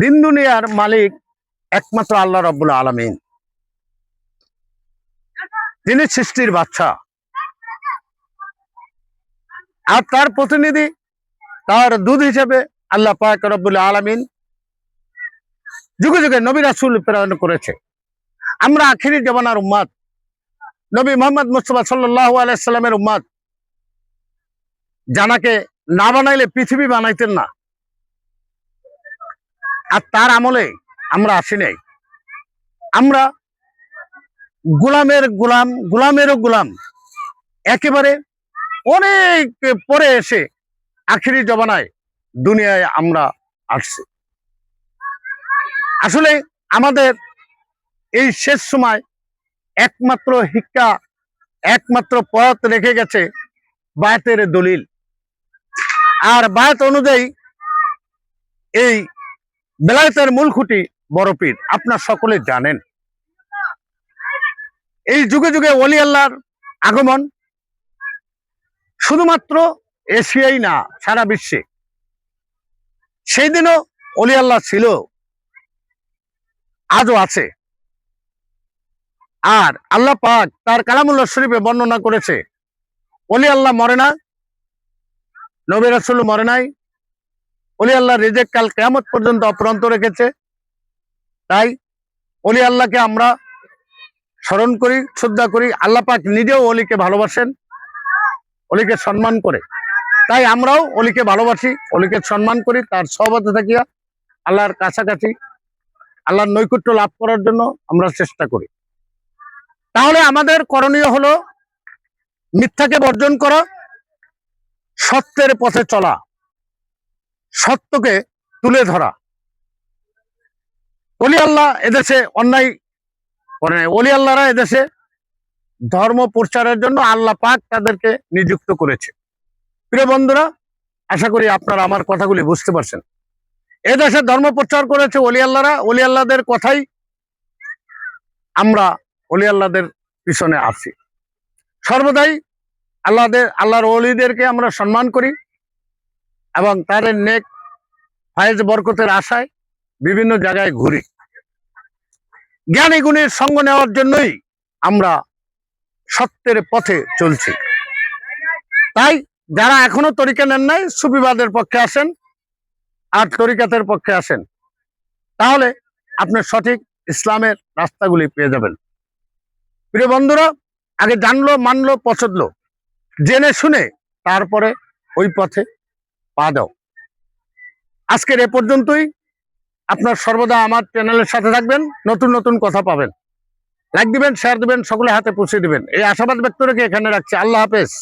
দিন দুনিয়ার মালিক একমাত্র আল্লাহ রব্বুল আলমিন। তিনি সৃষ্টির বাচ্চা। আর তার প্রতিনিধি, তার দুধ হিসেবে আল্লাহ পাক রব্বুল আলমিন যুগে যুগে নবী রাসুল প্রেরণ করেছে। আমরা আখিরি জমানার উম্মাদ, নবী মোহাম্মদ মুস্তফা সাল্লাহ আলাইসাল্লামের উম্মাদ। জানাকে না বানাইলে পৃথিবী বানাইতেন না। আর তার আমলে আমরা আসি নাই। আমরা গোলামের গোলাম, গোলামেরও গোলাম। একেবারে অনেক পরে এসে আখিরি জমানায় দুনিয়ায় আমরা আসছি। আসলে আমাদের এই শেষ সময় একমাত্র শিক্ষা একমাত্র পথ রেখে গেছে বায়াতের দলিল। আর বায়াত অনুযায়ী এই বেলায়েতের মূল খুঁটি বড় পীর আপনার সকলে জানেন। এই যুগে যুগে অলি আল্লাহর আগমন শুধুমাত্র এশিয়াই না, সারা বিশ্বে। সেই দিনও অলি আল্লাহ ছিল, আজও আছে। আর আল্লাহ পাক তার কালামুল্লাহ শরীফে বর্ণনা করেছে অলি আল্লাহ মরে না নবী মরে নাই অলি আল্লাহ রেজেক কাল কেমত পর্যন্ত অপ্রান্ত রেখেছে। তাই অলি আল্লাহকে আমরা স্মরণ করি, শ্রদ্ধা করি। আল্লাহ পাক নিজেও অলিকে ভালোবাসেন, অলিকে সম্মান করে। তাই আমরাও অলিকে ভালোবাসি, অলিকে সম্মান করি, তার সহবতে থাকিয়া আল্লাহর কাছাকাছি, আল্লাহর নৈকট্য লাভ করার জন্য আমরা চেষ্টা করি। তাহলে আমাদের করণীয় হলো মিথ্যাকে বর্জন করা, সত্যের পথে চলা। সত্যকে তুলে ধরা। অলি আল্লাহ এদেশে অন্যায় করে। অলি আল্লাহরা এদেশে ধর্ম প্রচারের জন্য আল্লাহ পাক তাদেরকে নিযুক্ত করেছে। প্রিয় বন্ধুরা, আশা করি আপনারা আমার কথাগুলি বুঝতে পারছেন। এদেশে ধর্ম প্রচার করেছে অলি আল্লাহরা। অলি আল্লাহদের কথাই আমরা অলি আল্লাহদের পিছনে আছি। সর্বদাই আল্লাহদের আল্লাহর অলিদেরকে আমরা সম্মান করি। এবং তাদের নেক ফায়েজ বরকতের আশায় বিভিন্ন জায়গায় ঘুরি। জ্ঞানী গুণীর সঙ্গ নেওয়ার জন্যই আমরা সত্যের পথে চলছি। তাই যারা এখনও তরিকা নেন নাই, সুবিবাদের পক্ষে আসেন আর তরিকাতের পক্ষে আসেন, তাহলে আপনি সঠিক ইসলামের রাস্তাগুলি পেয়ে যাবেন। প্রিয় বন্ধুরা, আগে জানলো, মানলো পছন্দলো জেনে শুনে তারপরে ওই পথে পা দাও। আজকের এ পর্যন্তই। আপনার সর্বদা আমার চ্যানেলের সাথে থাকবেন, নতুন নতুন কথা পাবেন। লাইক দিবেন শেয়ার দিবেন সকলে হাতে পৌঁছে দিবেন। এই আশাবাদ ব্যক্ত রেখে এখানে রাখছি। আল্লাহ হাফেজ।